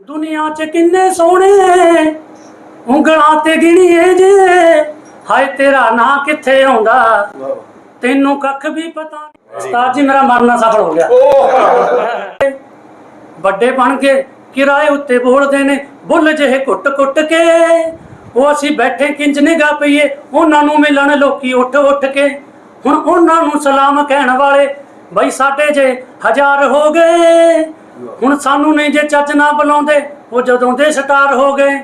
ਦੁਨੀਆ 'ਚ ਕਿੰਨੇ ਸੋਹਣੇ ਉਂਗਲਾਂ ਤੇ ਗਿਣੀਏ ਜੇ। ਹਾਏ ਤੇਰਾ ਨਾਂ ਕਿੱਥੇ ਆਉਂਦਾ? ਤੈਨੂੰ ਕੱਖ ਵੀ ਪਤਾ ਨਹੀਂ ਉਸਤਾਦ ਜੀ ਮੇਰਾ ਮਰਨਾ ਸਫਲ ਹੋ ਗਿਆ। ਵੱਡੇ ਬਣ ਕੇ ਕਿਰਾਏ ਉੱਤੇ ਬੋਲਦੇ ਨੇ ਬੁੱਲ ਜਿਹੇ ਕੁੱਟ ਕੁੱਟ ਕੇ। ਉਹ ਅਸੀਂ ਬੈਠੇ ਕਿੰਜ ਨਿਗਾ ਪਈਏ? ਉਹਨਾਂ ਨੂੰ ਮਿਲਣ ਲੋਕੀ ਉੱਠ ਉੱਠ ਕੇ। ਹੁਣ ਉਹਨਾਂ ਨੂੰ ਸਲਾਮ ਕਹਿਣ ਵਾਲੇ ਬਈ ਸਾਡੇ ਜੇ ਹਜ਼ਾਰ ਹੋ ਗਏ। ਹੁਣ ਸਾਨੂੰ ਨਹੀਂ ਜੇ ਚੱਜ ਨਾ ਬੁਲਾਉਂਦੇ ਉਹ ਜਦੋਂ ਦੇ ਸਟਾਰ ਹੋ ਗਏ।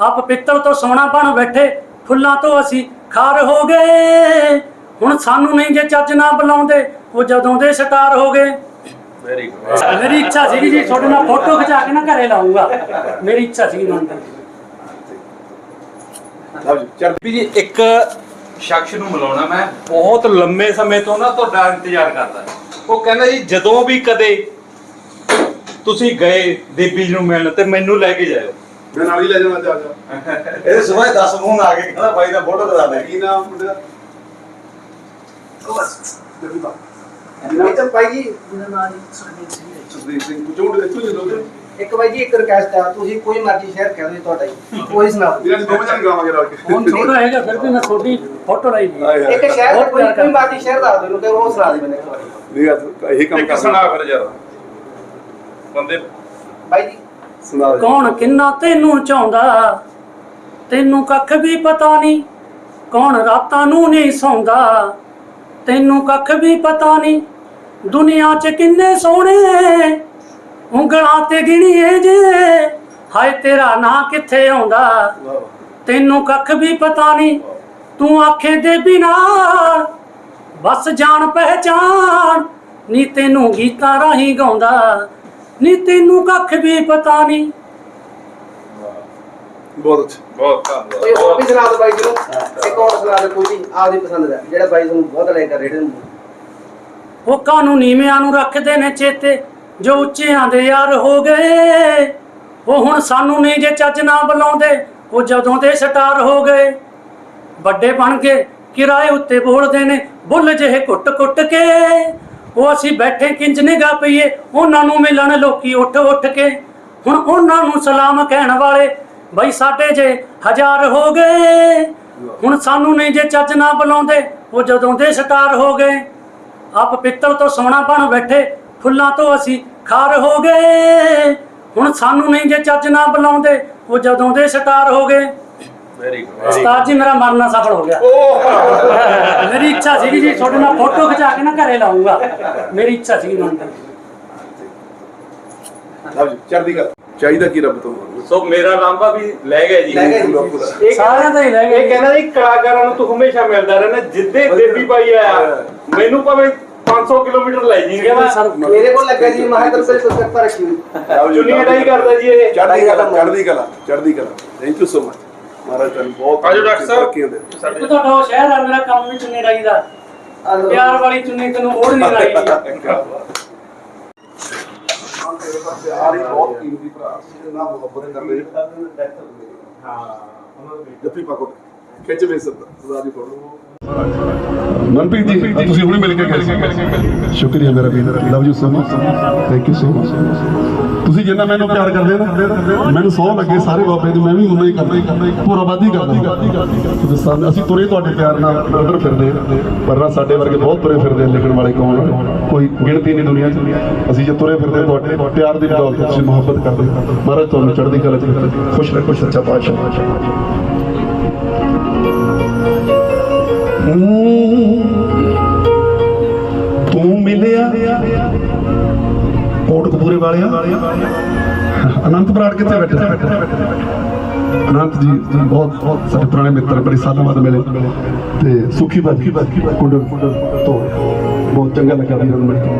ਆਪ ਪਿੱਤਲ ਤੋਂ ਸੋਨਾ ਬਣ ਬੈਠੇ ਫੁੱਲਾਂ ਤੋਂ ਅਸੀਂ ਖਾਰ ਹੋ ਗਏ। ਹੁਣ ਸਾਨੂੰ ਨਹੀਂ ਜੇ ਚੱਜ ਨਾ ਬੁਲਾਉਂਦੇ ਉਹ ਜਦੋਂ ਦੇ ਸਟਾਰ ਹੋ ਗਏ। ਵੈਰੀ ਗੁੱਡ ਮੇਰੀ ਇੱਛਾ ਸੀਗੀ ਜੀ ਤੁਹਾਡੇ ਨਾਲ ਫੋਟੋ ਖਿਚਾ ਕੇ ਨਾ ਘਰੇ ਲਾਉਂਗਾ। ਮੇਰੀ ਇੱਛਾ ਸੀਗੀ ਮਨ ਦੀ ਜੀ ਇੱਕ ਸ਼ਖਸ ਨੂੰ ਮਿਲਾਉਣਾ ਮੈਂ ਬਹੁਤ ਲੰਮੇ ਸਮੇਂ ਤੋਂ ਨਾ ਤੁਹਾਡਾ ਇੰਤਜ਼ਾਰ ਕਰਦਾ। ਉਹ ਕਹਿੰਦਾ ਜੀ ਜਦੋਂ ਵੀ ਕਦੇ ਤੁਸੀਂ ਗਏ ਦੇਵੀ ਜੀ ਨੂੰ ਮਿਲਣ ਤੇ ਮੈਨੂੰ ਲੈ ਕੇ ਜਾਇਓ। ਮੈਂ ਨਾਲ ਹੀ ਲੈ ਜਾਣਾ ਜਾ ਜਾ ਇਹ ਸਵੇਰ 10 ਫੋਨ ਆ ਗਏ ਕਹਿੰਦਾ ਬਾਈ ਦਾ ਫੋਟੋ ਕਰਾ ਦੇ ਕੀ ਨਾਮ ਮੁੰਡੇ ਦਾ? ਇਹ ਤਾਂ ਭਾਈ ਜੀ ਸੁਖਦੀਪ ਸਿੰਘ ਜੋੜ ਇੱਥੋਂ ਹੀ ਲੋਕ ਇੱਕ ਭਾਈ ਜੀ ਇੱਕ ਰਿਕਵੈਸਟ ਆ ਤੁਸੀਂ ਕੋਈ ਮਰਜ਼ੀ ਸ਼ੇਅਰ ਕਰ ਦਿਓ ਤੁਹਾਡਾ ਜੀ ਕੋਈ ਸੁਣਾ ਦਿਓ। ਇਹਨਾਂ ਦੇ ਦੋਵੇਂ ਜਣ ਗਾਵਾਂਗੇ ਰਲ ਕੇ। ਹੁਣ ਛੋਟਾ ਹੈਗਾ ਫਿਰ ਵੀ ਮੈਂ ਤੁਹਾਡੀ ਫੋਟੋ ਲਾਈ ਦੀ ਆਏ ਇੱਕ ਸ਼ੇਅਰ ਕੋਈ ਕੋਈ ਮਰਜ਼ੀ ਸ਼ੇਅਰ ਦੱਸ ਦਿਓ ਕਿ ਉਹ ਸੁਣਾ ਦੇ ਮੈਨੂੰ ਇੱਕ ਵਾਰੀ। ਨਹੀਂ ਇਹ ਕੰਮ ਇੱਕ ਕਰ ਸੁਣਾ ਫਿਰ ਯਾਰ। ਬੰਦੇ ਭਾਈ ਜੀ। ਸੁਣਾ ਦੇ। ਕੌਣ ਕਿੰਨਾ ਤੈਨੂੰ ਚਾਹੁੰਦਾ? ਤੈਨੂੰ ਕੱਖ ਵੀ ਪਤਾ ਨਹੀਂ। ਕੌਣ ਰਾਤਾਂ ਨੂੰ ਨਹੀਂ ਸੌਂਦਾ? ਤੈਨੂੰ ਕੱਖ ਵੀ ਪਤਾ ਨਹੀਂ। ਦੁਨੀਆ 'ਚ ਕਿੰਨੇ ਸੋਹਣੇ ਉਂਗਲਾਂ ਤੇ ਗਿਣੀਏ ਜੇ। ਹਾਏ ਤੇਰਾ ਨਾਂ ਕਿੱਥੇ ਆਉਂਦਾ? ਵਾਹ। ਤੈਨੂੰ ਕੱਖ ਵੀ ਪਤਾ ਨਹੀਂ। ਤੂੰ ਆਖੇ ਦੇ ਬਿਨਾ ਬਸ ਜਾਣ ਪਹਿਚਾਨ ਨੀ ਤੈਨੂੰ ਗੀਤਾਂ ਰਾਹੀਂ ਗਾਉਂਦਾ। ਨੀ ਤੈਨੂੰ ਕੱਖ ਵੀ ਪਤਾ ਨਹੀਂ ਬਹੁਤ ਅੱਛਾ। ਬਹੁਤ ਕੋਈ ਹੋਰ ਵੀ ਸੁਣਾ ਦਿਓ ਬਾਈ ਜੀ ਨੂੰ? ਇੱਕ ਹੋਰ ਸੁਣਾ ਦਿਓ ਕੋਈ ਵੀ ਆਪਦੀ ਪਸੰਦ ਦਾ। ਜਿਹੜਾ ਬਾਈ ਤੁਹਾਨੂੰ ਬਹੁਤ ਲਾਈਕ ਕਰ ਰਹੇ ਨੇ ਉਹ ਕਾਨੂੰ ਨੀਵਿਆਂ ਨੂੰ ਰੱਖਦੇ ਨੇ ਚੇਤੇ ਜੋ ਉੱਚਿਆਂ ਦੇ ਯਾਰ ਹੋ ਗਏ। ਉਹ ਹੁਣ ਸਾਨੂੰ ਨਹੀਂ ਜੇ ਚੱਜ ਨਾ ਬੁਲਾਉਂਦੇ ਉਹ ਜਦੋਂ ਦੇ ਸਟਾਰ ਹੋ ਗਏ। ਵੱਡੇ ਬਣ ਕੇ ਕਿਰਾਏ ਉੱਤੇ ਬੋਲਦੇ ਨੇ ਬੁੱਲ ਜਿਹੇ ਕੁੱਟ ਕੁੱਟ ਕੇ। ਉਹ ਅਸੀਂ ਬੈਠੇ ਕਿੰਜ ਨਿਗਾ ਪਈਏ? ਉਹਨਾਂ ਨੂੰ ਮਿਲਣ ਲੋਕੀ ਉੱਠ ਉੱਠ ਕੇ। ਹੁਣ ਉਹਨਾਂ ਨੂੰ ਸਲਾਮ ਕਹਿਣ ਵਾਲੇ ਬਈ ਸਾਡੇ ਜੇ ਹਜ਼ਾਰ ਹੋ ਗਏ ਹੁਣ ਸਾਨੂੰ ਨਹੀਂ ਜੇ ਚੱਜ ਨਾ ਬੁਲਾਉਂਦੇ ਉਹ ਜਦੋਂ ਦੇ ਸਟਾਰ ਹੋ ਗਏ। ਆਪ ਪਿੱਤਲ ਤੋਂ ਸੋਨਾ ਬਣ ਬੈਠੇ ਫੁੱਲਾਂ ਤੋਂ ਅਸੀਂ ਖਾਰ ਹੋ ਗਏ। ਹੁਣ ਸਾਨੂੰ ਨਹੀਂ ਜੇ ਚੱਜ ਨਾ ਬੁਲਾਉਂਦੇ ਉਹ ਜਦੋਂ ਦੇ ਸਟਾਰ ਹੋ ਗਏ। ਵੈਰੀ ਗੁੱਡ ਉਸਤਾਦ ਜੀ ਮੇਰਾ ਮਰਨਾ ਸਫਲ ਹੋ ਗਿਆ। ਮੇਰੀ ਇੱਛਾ ਸੀਗੀ ਜੀ ਤੁਹਾਡੇ ਨਾਲ ਫੋਟੋ ਖਿਚਾ ਕੇ ਨਾ ਘਰੇ ਲਾਉਂਗਾ ਮੇਰੀ ਇੱਛਾ ਸੀਗੀ ਮਨ ਦੀ। ਲਓ ਜੀ ਚੜ੍ਹਦੀ ਕਲਾ। ਚਾਹੀਦਾ ਕੀ ਰੱਬ ਤੋਂ? ਸੋ ਮੇਰਾ ਲਾਂਬਾ ਵੀ ਲੈ ਗਿਆ ਜੀ। ਲੈ ਗਿਆ ਜੀ। ਪੂਰਾ ਇਹ ਸਾਰਿਆਂ ਦਾ ਹੀ ਲੈ ਇਹ ਗਏ ਕਹਿੰਦਾ ਜੀ ਕਲਾਕਾਰਾਂ ਨੂੰ ਤੂੰ ਹਮੇਸ਼ਾ ਮਿਲਦਾ ਰਹਿਣਾ। ਜਿੱਦੇ ਦੇਵੀ ਭਾਈ ਆਇਆ ਮੈਨੂੰ ਭਾਵੇਂ 500 ਕਿਲੋਮੀਟਰ ਲੈ ਜੀ। ਸਰ ਮੇਰੇ ਕੋਲ ਲੱਗਾ ਜੀ ਮਹਾਦਰ ਕੋਲ ਕੋਈ ਕਿਰਪਾ ਰੱਖੀ ਹੋਈ। ਲਓ ਜੀ, ਚੁੰਨੀ ਅਡਾਈ ਕਰਦਾ ਜੀ ਇਹ। ਚੜ੍ਹਦੀ ਕਲਾ ਚੜ੍ਹਦੀ ਕਲਾ ਚੜ੍ਹਦੀ ਕਲਾ। ਥੈਂਕ ਯੂ ਸੋ ਮਚ ਮਹਾਰਾਜ ਤੁਹਾਨੂੰ ਬਹੁਤ ਆਜੋ ਡਾਕਟਰ। ਸਾਹਿਬ। ਇੱਕ ਤੁਹਾਡਾ ਉਹ ਸ਼ਹਿਰ ਆ ਮੇਰਾ ਕੰਮ ਵੀ ਚੁੰਨੀ ਰਾਈ ਦਾ। ਪਿਆਰ ਵਾਲੀ ਚੁੰਨੀ ਤੈਨੂੰ ਓੜ ਨਹੀਂ ਲਾਈ। ਪਿਆਰ ਹੀ ਬਹੁਤ ਕੀਮਤੀ ਭਰਾ ਸੀ ਨਾ ਮੁਹੱਬਤ ਕਰਦੇ ਹਾਂ। ਜੱਫੀ ਪਾਕੋ ਖਿੱਚ ਵੇ ਸਰ ਸਦਾ ਦੀ ਫੋਟੋ ਮਨਪ੍ਰੀਤ ਜੀ ਤੁਸੀਂ ਹੁਣੇ ਮਿਲ ਕੇ ਗਏ ਸੀ। ਸ਼ੁਕਰੀਆ ਮੇਰਾ ਵੀਰ। Love you so much thank you so much ਤੁਸੀਂ ਜਿੰਨਾ ਮੈਨੂੰ ਪਿਆਰ ਕਰਦੇ ਹੋ ਨਾ ਮੈਨੂੰ ਸੌ ਲੱਗੇ ਸਾਰੇ ਬਾਬੇ ਦੀ ਮੈਂ ਵੀ ਉਨਾ ਹੀ ਕਰਦਾ। ਪੂਰਾ ਵਾਦੀ ਕਰਦਾ। ਸਾਨੂੰ- ਅਸੀਂ ਤੁਰੇ ਤੁਹਾਡੇ ਪਿਆਰ ਨਾਲ ਉਧਰ ਫਿਰਦੇ ਵਰਨਾ ਸਾਡੇ ਵਰਗੇ ਬਹੁਤ ਤੁਰੇ ਫਿਰਦੇ ਲਿਖਣ ਵਾਲੇ ਕੌਣ? ਕੋਈ ਗਿਣਤੀ ਨਹੀਂ ਦੁਨੀਆ 'ਚ। ਅਸੀਂ ਜੇ ਤੁਰੇ ਫਿਰਦੇ ਤੁਹਾਡੇ ਪਿਆਰ ਦੀ ਬਦੌਲਤ ਤੁਸੀਂ ਮੁਹੱਬਤ ਕਰਦੇ। ਮਹਾਰਾਜ ਤੁਹਾਨੂੰ ਚੜ੍ਹਦੀ ਕਲਾ 'ਚ। ਖੁਸ਼ ਰੱਖੋ ਸੱਚਾ ਪਾਤਸ਼ਾਹ ਕੋਟਕਪੂਰੇ ਵਾਲਿਆ? ਅਨੰਤ ਬਰਾੜ ਕਿੱਥੇ ਬੈਠੇ? ਅਨੰਤ ਜੀ ਬਹੁਤ ਬਹੁਤ ਸਾਡੇ ਪੁਰਾਣੇ ਮਿੱਤਰ, ਬੜੀ ਸਾਲਾਂ ਬਾਅਦ ਮਿਲੇ। ਤੇ ਸੁਖੀ ਬਾਜੀ ਕੁੰਡਲ ਤੋਂ ਬਹੁਤ ਚੰਗਾ ਲੱਗਾ ਵੀਰਾਂ ਨੂੰ ਮਿਲ ਕੇ।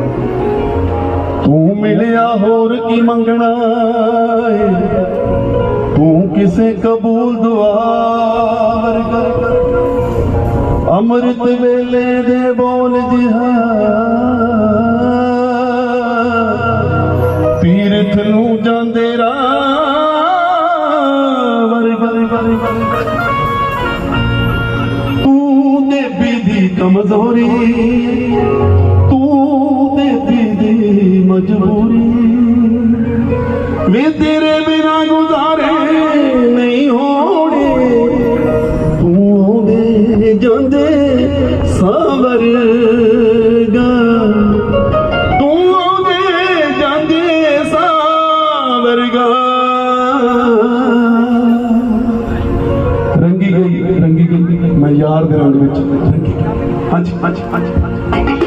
ਤੂੰ ਮਿਲਿਆ ਹੋਰ ਕੀ ਮੰਗਣਾ ਏ? ਤੂੰ ਕਿਸੇ ਕਬੂਲ ਦੁਆ ਤੀਰਥ ਜਾਂਦੇ ਰਾਹ। ਵਰੀ ਤੂੰ ਦੇਵੀ ਦੀ ਕਮਜ਼ੋਰੀ ਤੂੰ ਦੇਵੀ ਦੀ ਮਜਬੂਰੀ ਰੰਗੀ ਗਈ ਰੰਗੀ ਗਈ ਮੈਂ ਯਾਰ ਦੇ ਰੰਗ ਵਿੱਚ। ਰੰਗੀ ਗਈ ਹਾਂਜੀ ਹਾਂਜੀ ਹਾਂਜੀ।